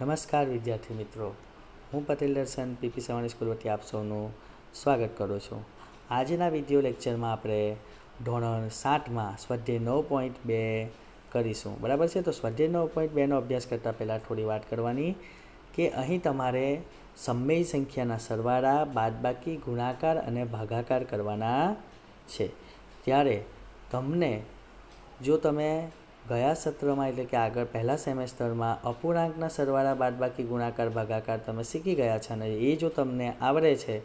નમસ્કાર વિદ્યાર્થી મિત્રો. હું પટેલ દર્શન, પીપી સવાણી સ્કૂલ વતી આપ સૌનું સ્વાગત કરું છું. આજના વીડિયો લેક્ચરમાં આપણે ધોરણ સાતમાં સ્વાધ્યાય નવ પોઈન્ટ બે કરીશું. બરાબર છે? તો સ્વાધ્યાય નવ પોઈન્ટ બેનો અભ્યાસ કરતાં પહેલાં થોડી વાત કરવાની કે અહીં તમારે સમય સંખ્યાના સરવાળા, બાદબાકી, ગુણાકાર અને ભાગાકાર કરવાના છે. ત્યારે તમને જો તમે ગયા સત્રમાં એટલે કે આગળ પહેલા સેમેસ્ટરમાં અપૂર્ણાંકના સરવાળા બાદબાકી ગુણાકાર ભાગાકાર તમે શીખી ગયા છો અને એ જો તમને આવડે છે,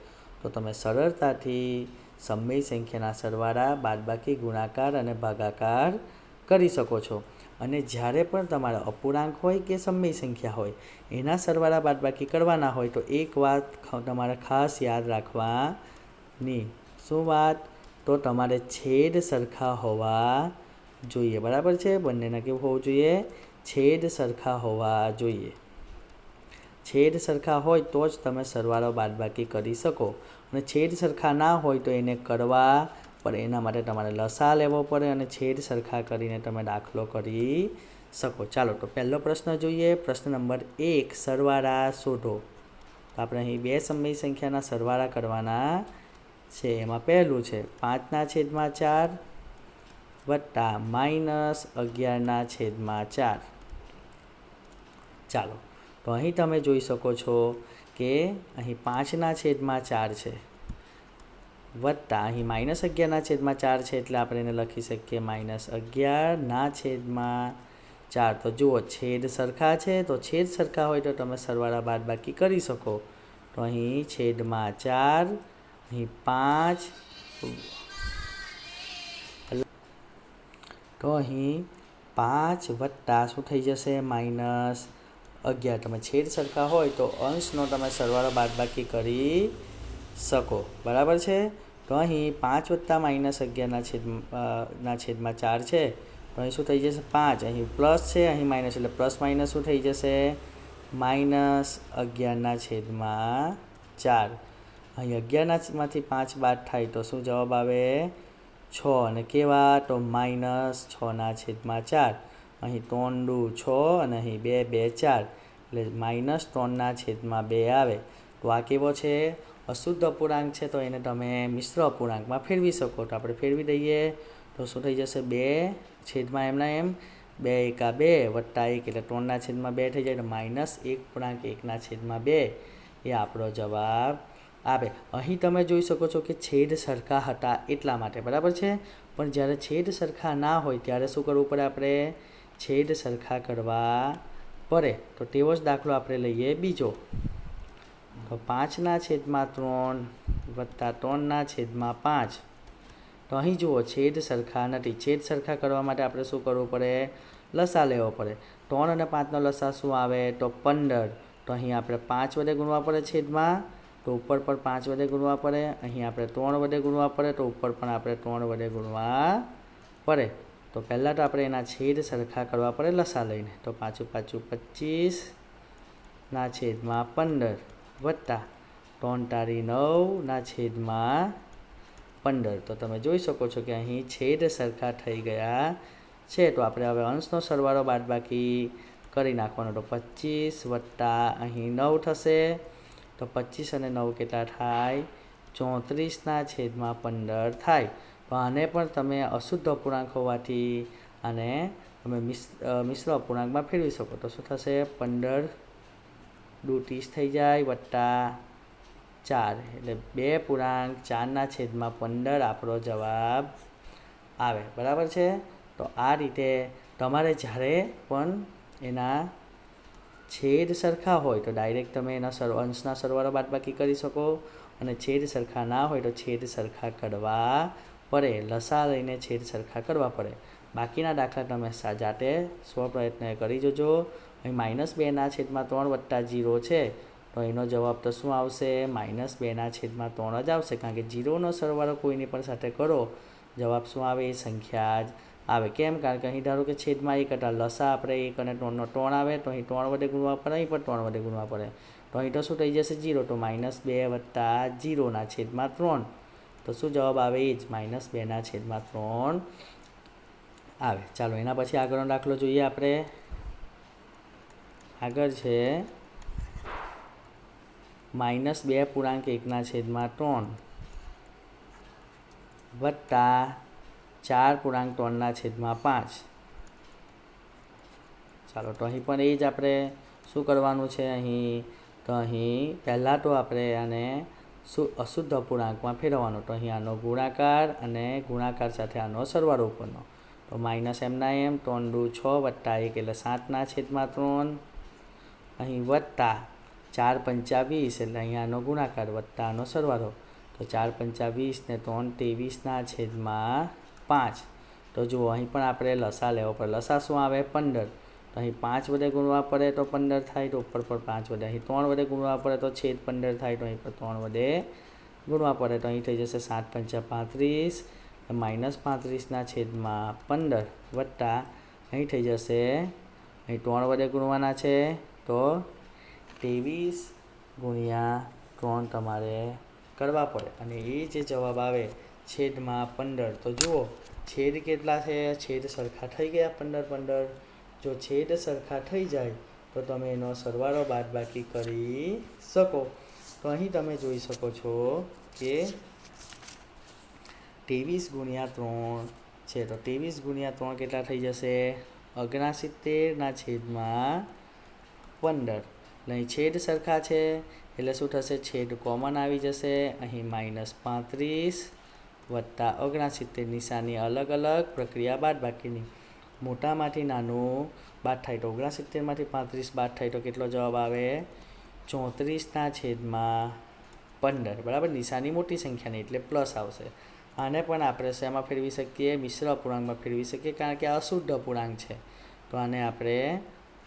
તો તમે સરળતાથી સમય સંખ્યાના સરવાળા, બાદબાકી ગુણાકાર અને ભાગાકાર કરી શકો છો. અને જ્યારે પણ તમારે અપૂર્ણાંક હોય કે સમય સંખ્યા હોય, એના સરવાળા બાદબાકી કરવાના હોય, તો એક વાત તમારે ખાસ યાદ રાખવાની. શું વાત? તો તમારે છેદ સરખા હોવા જોઈએ, બરાબર છે? બંનેના કેવું હોવું જોઈએ? છેદ સરખા હોવા જોઈએ. છેદ સરખા હોય તો જ તમે સરવાળો બાદબાકી કરી શકો. અને છેદ સરખા ના હોય તો એને કરવા પડે. એના માટે તમારે લસા લેવો પડે અને છેદ સરખા કરીને તમે દાખલો કરી શકો. ચાલો, તો પહેલો પ્રશ્ન જોઈએ. પ્રશ્ન નંબર એક, સરવાળા શોધો. તો આપણે અહીં બે સમય સંખ્યાના સરવાળા કરવાના છે. એમાં પહેલું છે, પાંચના છેદમાં ચાર વત્તા માઇનસ અગિયારના છેદમાં ચાર. ચાલો, તો અહીં તમે જોઈ શકો છો કે અહીં પાંચના છેદમાં ચાર છે. વત્તા અહીં માઇનસ અગિયારના છેદમાં ચાર છે એટલે આપણે એને લખી શકીએ માઇનસ અગિયારના છેદમાં ચાર. તો જુઓ, છેદ સરખા છે, તો છેદ સરખા હોય તો તમે સરવાળા બાદબાકી કરી શકો. તો અહીં છેદમાં ચાર, અહીં પાંચ તો અહીં પાંચ વત્તા શું થઈ જશે? માઇનસ અગિયાર. તમે છેદ સરખા હોય તો અંશનો તમે સરવાળો બાદબાકી કરી શકો. બરાબર છે? તો અહીં પાંચ વત્તા માઇનસ અગિયારના છેદ ના છેદમાં ચાર છે. તો અહીં શું થઈ જશે? પાંચ. અહીં પ્લસ છે, અહીં માઇનસ એટલે પ્લસ માઇનસ શું થઈ જશે? માઇનસ અગિયારના છેદમાં ચાર. અહીં અગિયારનામાંથી પાંચ બાદ થાય તો શું જવાબ આવે? છ અને કેવા? તો માઇનસ છના છેદમાં ચાર. અહીં ત્રણ દુ છ અને અહીં બે બે, ચાર. એટલે માઇનસ ત્રણના છેદમાં બે આવે. તો આ કેવો છે? અશુદ્ધ અપૂર્ણાંક છે, તો એને તમે મિશ્ર અપૂર્ણાંકમાં ફેરવી શકો. તો આપણે ફેરવી દઈએ. તો શું થઈ જશે? બે છેદમાં એમના એમ. બે એકા બે વત્તા એક. એટલે ત્રણના છેદમાં બે થઈ જાય. માઇનસ એક પૂર્ણાંક એકના છેદમાં બે. એ આપણો જવાબ આવે અહીં તમે જોઈ શકો છો કે છેદ સરખા હતા એટલા માટે, બરાબર છે? પણ જ્યારે છેદ સરખા ના હોય, ત્યારે શું કરવું પડે આપણે? છેદ સરખા કરવા પડે. તો તેવો જ દાખલો આપણે લઈએ બીજો. તો પાંચના છેદમાં ત્રણ વત્તા ત્રણના છેદમાં પાંચ. તો અહીં જુઓ, છેદ સરખા નથી. છેદ સરખા કરવા માટે આપણે શું કરવું પડે? લસા લેવો પડે. ત્રણ અને પાંચનો લસા શું આવે? તો પંદર. તો અહીં આપણે પાંચ વડે ગુણવા પડે છેદમાં તો ઉપર પર પાંચ વડે ગુણવા પડે, અહીં આપણે ત્રણ વડે ગુણવા પડે, તો ઉપર પણ આપણે ત્રણ વડે ગુણવા પડે. તો પહેલાં તો આપણે એના છેદ સરખા કરવા પડે લસા લઈને. તો પાછું પાછું પચીસ ના છેદમાં પંદર વત્તા ત્રણ તારી નવના છેદમાં પંદર. તો તમે જોઈ શકો છો કે અહીં છેદ સરખા થઈ ગયા છે. તો આપણે હવે અંશનો સરવાળો બાદબાકી કરી નાખવાનો. તો પચીસ વત્તા અહીં નવ થશે. તો પચીસ અને નવ કેટલા થાય? ચોત્રીસના છેદમાં પંદર થાય. તો આને પણ તમે અશુદ્ધ અપૂર્ણાંક હોવાથી અને તમે મિશ્ર અપૂર્ણાંકમાં ફેરવી શકો. તો શું થશે? પંદર દુ ત્રીસ થઈ જાય વત્તા ચાર. એટલે બે પૂર્ણાંક ચારના છેદમાં પંદર આપણો જવાબ આવે. બરાબર છે? તો આ રીતે તમારે જ્યારે પણ એના છેદ સરખા હોય તો ડાયરેક્ટ તમે એના સર અંશના સરવાળો બાદબાકી કરી શકો. અને છેદ સરખા ના હોય તો છેદ સરખા કરવા પડે. લસા લઈને છેદ સરખા કરવા પડે. બાકીના દાખલા તમે જાતે સ્વપ્રયત્ન કરી જોજો. અહીં માઇનસ બેના છેદમાં ત્રણ વત્તા જીરો છે. તો એનો જવાબ તો શું આવશે? માઇનસ બેના છેદમાં ત્રણ જ આવશે. કારણ કે જીરોનો સરવાળો કોઈની પણ સાથે કરો. જવાબ શું આવે? એ સંખ્યા જ આવે. કેમ? કારણ કે અહીં ધારો કે છેદમાં એક હતા. લસા આપણે એક અને ત્રણનો ત્રણ આવે, તો અહીં ત્રણ વડે ગુણવા પડે, અહીં પણ ત્રણ વડે ગુણવા પડે. તો અહીં તો શું થઈ જશે? જીરો તો માઇનસ બે વત્તા જીરોના છેદમાં ત્રણ. તો શું જવાબ આવે? એ જ માઇનસ બેના છેદમાં ત્રણ આવે. ચાલો, એના પછી આગળનો દાખલો જોઈએ આપણે. આગળ છે. માઇનસ બે પૂર્ણાંક એકના છેદમાં ત્રણ વત્તા ચાર પૂર્ણાંક ત્રણના છેદમાં પાંચ. ચાલો, તો અહીં પણ એ જ આપણે શું કરવાનું છે? અહીં, તો અહીં પહેલાં તો આપણે આને શું, અશુદ્ધ અપૂર્ણાંકમાં ફેરવવાનો. તો અહીં આનો ગુણાકાર અને ગુણાકાર સાથે આનો સરવાળો ઉપરનો તો માઇનસ એમના એમ, ત્રણ દુ છ વત્તા એક એટલે સાતના છેદમાં ત્રણ. અહીં વત્તા ચાર પંચા વીસ એટલે અહીંયા આનો ગુણાકાર વત્તા આનો સરવાળો. તો ચાર પંચા વીસ ને ત્રણ ત્રેવીસના છેદમાં પાંચ. તો જુઓ, અહીં પણ આપણે લસા લેવો પડે. લસા શું આવે? પંદર. તો અહીં પાંચ વડે ગુણવા પડે તો પંદર થાય તો ઉપર પર પાંચ વડે. અહીં ત્રણ વડે ગુણવા પડે તો છેદ પંદર થાય તો અહીં પર ત્રણ વડે ગુણવા પડે. તો અહીં થઈ જશે સાત પંચા પાંત્રીસ. માઇનસ પાંત્રીસના છેદમાં પંદર વત્તા અહીં થઈ જશે. અહીં ત્રણ વડે ગુણવાના છે તો ત્રેવીસ ગુણ્યા ત્રણ તમારે કરવા પડે. અને એ જે જવાબ આવે છેદમાં પંદર. તો જુઓ, છેદ કેટલા છે છેદ સરખા થઈ ગયા પંદર પંદર. જો છેદ સરખા થઈ જાય, તો તમે એનો સરવાળો બાદબાકી કરી શકો. તો અહીં તમે જોઈ શકો છો કે ત્રેવીસ ગુણ્યા ત્રણ છે. તો ત્રેવીસ ગુણ્યા ત્રણ કેટલા થઈ જશે? ઓગણસિત્તેરના છેદમાં પંદર. અહીં છેદ સરખા છે, એટલે શું થશે? છેદ કોમન આવી જશે. અહીં માઇનસ પાંત્રીસ વત્તા ઓગણસિત્તેર નિશાની અલગ અલગ પ્રક્રિયા બાદ બાકીની. મોટામાંથી નાનું બાદ થાય તો ઓગણસિત્તેરમાંથી પાંત્રીસ બાદ થાય તો કેટલો જવાબ આવે? ચોત્રીસના છેદમાં પંદર. બરાબર? નિશાની મોટી સંખ્યાની એટલે પ્લસ આવશે. આને પણ આપણે શેમાં ફેરવી શકીએ? મિશ્ર અપૂર્ણાંકમાં ફેરવી શકીએ કારણ કે અશુદ્ધ અપૂર્ણાંક છે. તો આને આપણે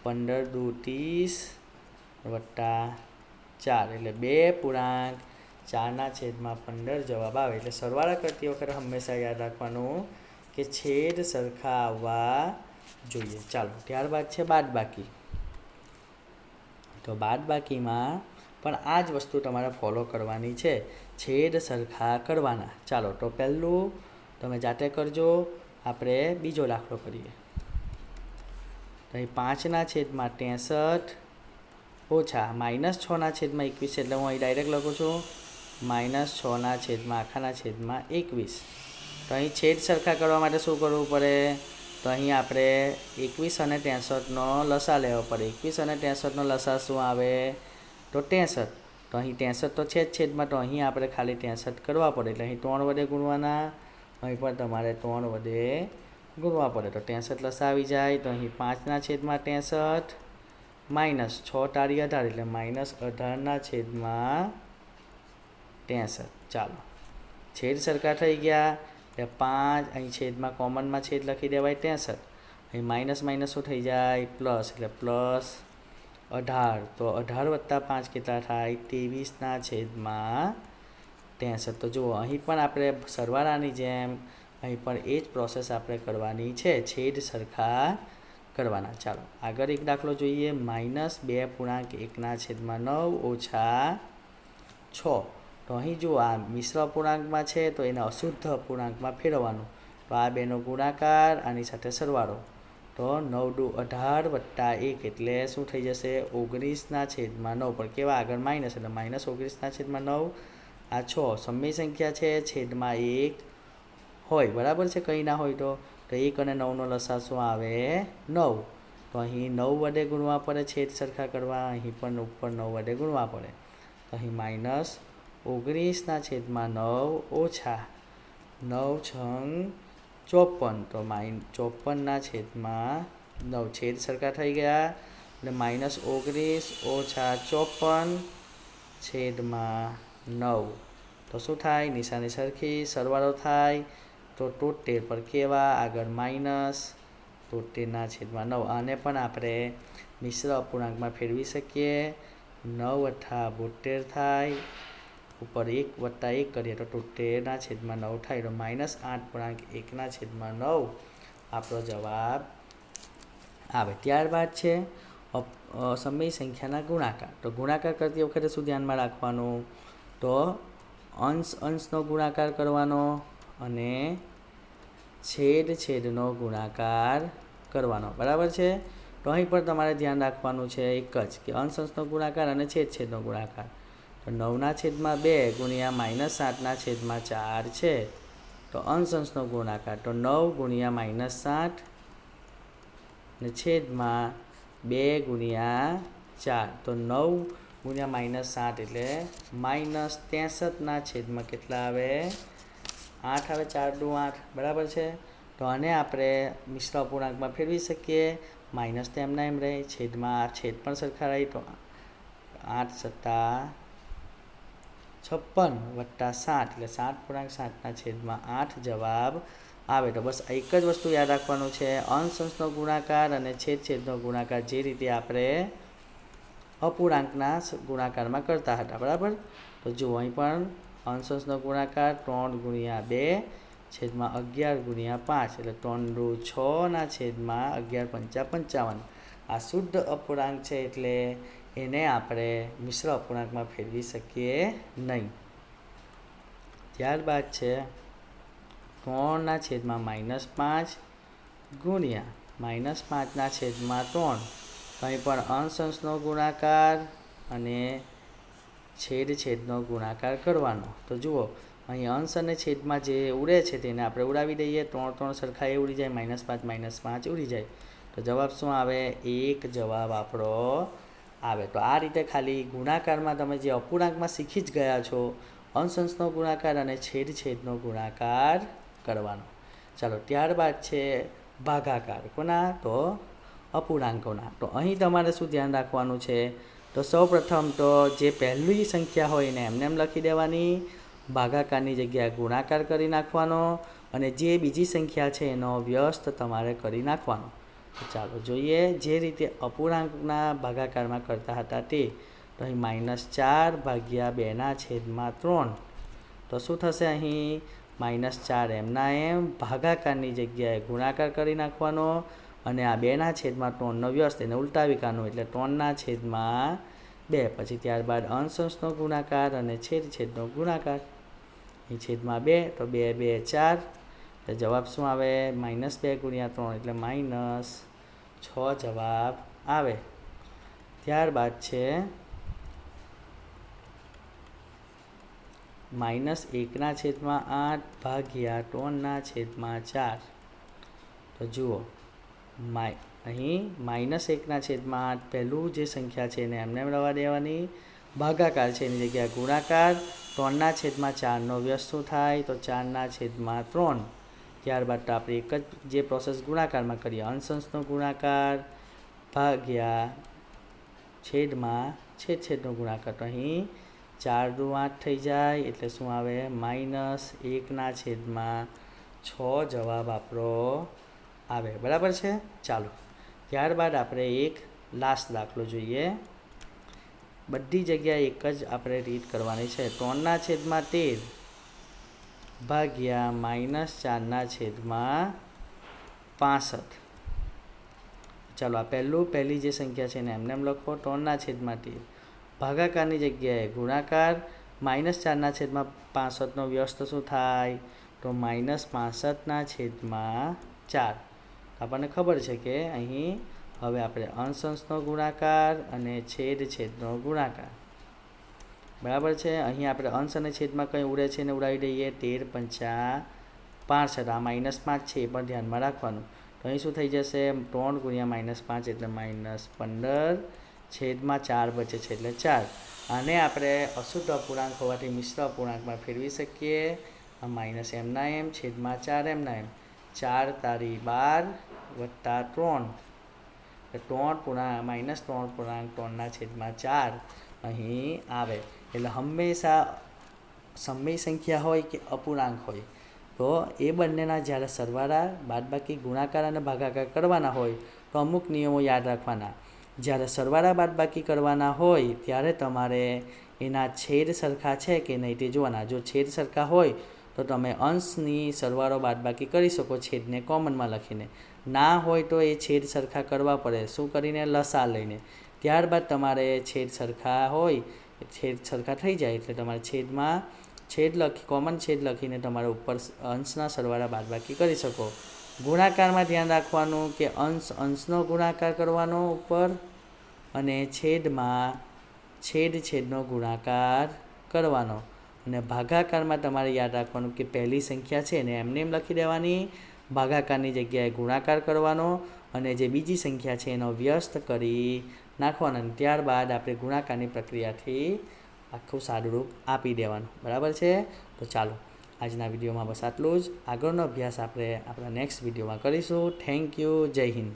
પંદર દુ ત્રીસ વત્તા ચાર એટલે બે પૂર્ણાંક ચારના છેદમાં પંદર જવાબ આવે. એટલે સરવાળા કરતી વખતે હંમેશા યાદ રાખવાનું કે છેદ સરખા આવવા જોઈએ. ચાલો, ત્યારબાદ છે બાદબાકી. તો બાદબાકીમાં પણ આ જ વસ્તુ તમારે ફોલો કરવાની છે. છેદ સરખા કરવાના. ચાલો, તો પહેલું તમે જાતે કરજો. આપણે બીજો દાખલો કરીએ. તો અહીં પાંચના છેદમાં ત્રેસઠ ઓછા માઇનસ છના છેદમાં એકવીસ એટલે હું અહીં ડાયરેક્ટ લખું છું. માઇનસ છના છેદમાં આખાના છેદમાં એકવીસ. તો અહીં છેદ સરખા કરવા માટે શું કરવું પડે? તો અહીં આપણે એકવીસ અને ત્રેસઠનો લસા લેવો પડે. એકવીસ અને ત્રેસઠનો લસા શું આવે? તો ત્રેસઠ. તો અહીં ત્રેસઠ તો છે જ છેદમાં, તો અહીં આપણે ખાલી ત્રેસઠ કરવા પડે. એટલે અહીં ત્રણ વડે ગુણવાના, અહીં પણ તમારે ત્રણ વડે ગુણવા પડે. તો ત્રેસઠ લસા આવી જાય. તો અહીં પાંચના છેદમાં ત્રેસઠ માઇનસ છ તારી અઢાર. એટલે માઇનસ અઢારના છેદમાં ત્રેસઠ. ચાલો. છેદ સરખા થઈ ગયા. એટલે પાંચ, અહીં છેદમાં કોમનમાં છેદ લખી દેવાય ત્રેસઠ. અહીં માઇનસ માઇનસ શું થઈ જાય? પ્લસ. એટલે પ્લસ અઢાર. તો અઢાર વત્તા પાંચ કેટલા થાય? ત્રેવીસના છેદમાં ત્રેસઠ. તો જુઓ, અહીં પણ આપણે સરવાળાની જેમ અહીં પણ એ જ પ્રોસેસ આપણે કરવાની છે. છેદ સરખા કરવાના. ચાલો, આગળ એક દાખલો જોઈએ. માઇનસ બે પૂર્ણાંક એકના છેદમાં નવ ઓછા છ. તો અહીં જો આ મિશ્ર અપૂર્ણાંકમાં છે, તો એને અશુદ્ધ અપૂર્ણાંકમાં ફેરવવાનું. તો આ બેનો ગુણાકાર, આની સાથે સરવાળો. તો નવ ડુ અઢાર વત્તા એક એટલે શું થઈ જશે? ઓગણીસના છેદમાં નવ, પણ કેવા આગળ માઇનસ એટલે માઇનસ ઓગણીસના છેદમાં નવ. આ છ સમય સંખ્યા છે, છેદમાં એક હોય, બરાબર છે? કંઈ ના હોય તો. તો એક અને નવનો લસા શું આવે? નવ. તો અહીં નવ વડે ગુણવા પડે, છેદ સરખા કરવા, અહીં પણ ઉપર નવ વડે ગુણવા પડે. તો અહીં માઇનસ ઓગણીસના છેદમાં નવ ઓછા નવ છંગ ચોપન. તો માઇન ચોપનના છેદમાં નવ છેદ સરખા થઈ ગયા. એટલે માઇનસ ઓગણીસ ઓછા ચોપન છેદમાં નવ. તો શું થાય? નિશાની સરખી, સરવાળો થાય. તો તોતેર પર કેવા? આગળ માઇનસ તોતેરના છેદમાં નવ. આને પણ આપણે મિશ્ર અપૂર્ણાંકમાં ફેરવી શકીએ. નવ અઠા બોતેર થાય. ઉપર એક વત્તા એક કરીએ તો તેરના છેદમાં નવ થાય તો માઇનસ આઠ પૂર્ણાંક એકના છેદમાં નવ. આપણો જવાબ આવે. ત્યારબાદ છે સમય સંખ્યાના ગુણાકાર. તો ગુણાકાર કરતી વખતે શું ધ્યાનમાં રાખવાનું? તો અંશ, અંશનો ગુણાકાર કરવાનો અને છેદ, છેદનો ગુણાકાર કરવાનો. બરાબર છે? તો અહીં પણ તમારે ધ્યાન રાખવાનું છે એક જ કે અંશ, અંશનો ગુણાકાર અને છેદ, છેદનો ગુણાકાર. નવના છેદમાં બે ગુણ્યા માઇનસ સાતના છેદમાં ચાર છે. તો અંશ અંશનો ગુણાકાર, તો નવ ગુણ્યા માઇનસ સાત ને છેદમાં બે ગુણ્યા ચાર. તો નવ ગુણ્યા માઇનસ સાત એટલે માઇનસ ત્રેસઠના છેદમાં કેટલા આવે? આઠ આવે ચાર દુ આઠ, બરાબર છે? તો આને આપણે મિશ્ર અપૂર્ણાંકમાં ફેરવી શકીએ. માઇનસ તો એમના એમ રહે, છેદમાં આ છેદ પણ સરખા રહી, તો આઠ સત્તા છપ્પન વત્તા સાત એટલે સાત પૂર્ણાંક સાતના છેદમાં આઠ જવાબ આવે. તો બસ એક જ વસ્તુ યાદ રાખવાનું છે. અંશ, અંશનો ગુણાકાર અને છેદ, છેદનો ગુણાકાર જે રીતે આપણે અપૂર્ણાંકના ગુણાકારમાં કરતા હતા. બરાબર? તો જુઓ, અહીં પણ અંશ, અંશનો ગુણાકાર ત્રણ ગુણ્યા બે છેદમાં અગિયાર ગુણ્યા પાંચ એટલે ત્રણ દુ છના છેદમાં અગિયાર પંચા પંચાવન. આ શુદ્ધ અપૂર્ણાંક છે એટલે એને આપણે મિશ્ર અપૂર્ણાંકમાં ફેરવી શકીએ નહીં. ત્યારબાદ છે ત્રણના છેદમાં માઇનસ પાંચ ગુણ્યા માઇનસ પાંચના છેદમાં ત્રણ. કંઈ પણ અંશ અંશનો ગુણાકાર અને છેદ છેદનો ગુણાકાર કરવાનો. તો જુઓ, અહીં અંશ અને છેદમાં જે ઉડે છે તેને આપણે ઉડાવી દઈએ. ત્રણ ત્રણ સરખા એ ઉડી જાય, માઇનસ પાંચ માઇનસ પાંચ ઉડી જાય. તો જવાબ શું આવે? એક જવાબ આપણો આવે. તો આ રીતે ખાલી ગુણાકારમાં તમે જે અપૂર્ણાંકમાં શીખી જ ગયા છો અંશંશનો ગુણાકાર અને છેદ છેદનો ગુણાકાર કરવાનો. ચાલો, ત્યારબાદ છે ભાગાકાર કોના? તો અપૂર્ણાંકોના. તો અહીં તમારે શું ધ્યાન રાખવાનું છે? તો સૌપ્રથમ તો જે પહેલી સંખ્યા હોય એને એમને એમ લખી દેવાની. ભાગાકારની જગ્યાએ ગુણાકાર કરી નાખવાનો અને જે બીજી સંખ્યા છે એનો વ્યસ્ત તમારે કરી નાખવાનો. ચાલો જોઈએ જે રીતે અપૂર્ણાંકના ભાગાકારમાં કરતા હતા તે. તો અહીં માઇનસ ચાર ભાગ્યા બેના છેદમાં ત્રણ. તો શું થશે અહીં? માઇનસ ચાર એમના એમ ભાગાકારની જગ્યાએ ગુણાકાર કરી નાખવાનો અને આ બેના છેદમાં ત્રણનો વ્યસ્ત એને ઉલટાવી કાઢવું એટલે ત્રણના છેદમાં બે. પછી ત્યારબાદ અંશ અંશનો ગુણાકાર અને છેદ છેદનો ગુણાકાર. અહીં છેદમાં બે તો બે બે, ચાર. એટલે જવાબ શું આવે? માઇનસ બે ગુણ્યા ત્રણ એટલે માઇનસ છ જવાબ આવે. ત્યારબાદ છે માઇનસ એકના છેદમાં આઠ ભાગ્યા ત્રણના છેદમાં ચાર. તો જુઓ માય અહીં માઇનસ એકના છેદમાં આઠ પહેલું જે સંખ્યા છે એને એમને એમ રવા દેવાની. ભાગાકાર છે એની જગ્યાએ ગુણાકાર. ત્રણના છેદમાં ચારનો વ્યસ્ત થાય તો ચારના છેદમાં ત્રણ. ત્યારબાદ તો આપણે એક જ જે પ્રોસેસ ગુણાકારમાં કરીએ અંશંશનો ગુણાકાર ભાગ્યા છેદમાં છેદ છેદનો ગુણાકાર. તો અહીં ચાર દુ આઠ થઈ જાય, એટલે શું આવે? માઇનસ એકના છેદમાં છ જવાબ આપણો આવે. બરાબર છે? ચાલો. ત્યારબાદ આપણે એક લાસ્ટ દાખલો જોઈએ. બધી જગ્યાએ એક જ આપણે રીત કરવાની છે. ત્રણના છેદમાં તેર. ભાગ્યા માઇનસ ચારના છેદમાં પાસઠ. ચાલો આ પહેલું, પહેલી જે સંખ્યા છે એને એમને એમ લખો. ત્રણના છેદમાં તેર ભાગાકારની જગ્યાએ ગુણાકાર માઇનસ ચારના છેદમાં પાસઠનો વ્યસ્ત શું થાય? તો માઇનસ પાસઠના છેદમાં ચાર. આપણને ખબર છે કે અહીં હવે આપણે અંશ અંશનો ગુણાકાર અને છેદ છેદનો ગુણાકાર. બરાબર છે? અહીં આપણે અંશ અને છેદમાં કંઈ ઉડે છે ને ઉડાવી દઈએ. તેર પંચા પાસઠ. આ માઇનસ પાંચ છે, એ પણ ધ્યાનમાં રાખવાનું. તો અહીં શું થઈ જશે? ત્રણ ગુણ્યા માઇનસ પાંચ એટલે માઇનસ પંદર. છેદમાં ચાર બચે છે એટલે ચાર. આને આપણે અશુદ્ધ અપૂર્ણાંક હોવાથી મિશ્ર અપૂર્ણાંકમાં ફેરવી શકીએ. આ માઇનસ એમના એમ છેદમાં ચાર એમના એમ ચાર તારી બાર વત્તા ત્રણ. ત્રણ પૂર્ણાંક માઇનસ ત્રણ પૂર્ણાંક ત્રણના છેદમાં ચાર અહીં આવે. એટલે હંમેશા સમય સંખ્યા હોય કે અપૂર્ણાંક હોય. તો એ બંનેના જ્યારે સરવાળા, બાદબાકી, ગુણાકાર અને ભાગાકાર કરવાના હોય, તો અમુક નિયમો યાદ રાખવાના. જ્યારે સરવાળા, બાદબાકી કરવાના હોય, ત્યારે તમારે એના છેદ સરખા છે કે નહીં તે જોવાના. જો છેદ સરખા હોય, તો તમે અંશની સરવાળો, બાદબાકી કરી શકો છેદને કોમનમાં લખીને. ના હોય તો એ છેદ સરખા કરવા પડે. શું કરીને? લસા લઈને. ત્યારબાદ તમારે છેદ સરખા હોય છેદ સરખા થઈ જાય એટલે તમારે છેદમાં છેદ લખી કોમન છેદ લખીને તમારે ઉપર અંશના સરવાળા બાદબાકી કરી શકો. ગુણાકારમાં ધ્યાન રાખવાનું કે અંશ અંશનો ગુણાકાર કરવાનો ઉપર અને છેદમાં છેદ છેદનો ગુણાકાર કરવાનો. અને ભાગાકારમાં તમારે યાદ રાખવાનું કે પહેલી સંખ્યા છે એને એમને એમ લખી દેવાની. ભાગાકારની જગ્યાએ ગુણાકાર કરવાનો અને જે બીજી સંખ્યા છે એનો વ્યસ્ત કરી નાખવાનો અને ત્યારબાદ આપણે ગુણાકારની પ્રક્રિયાથી આખું સાદુરૂપ આપી દેવાનું. બરાબર છે? તો ચાલો, આજના વિડીયોમાં બસ આટલું જ. આગળનો અભ્યાસ આપણે આપણા નેક્સ્ટ વિડીયોમાં કરીશું. થેન્ક યુ જય હિન્દ.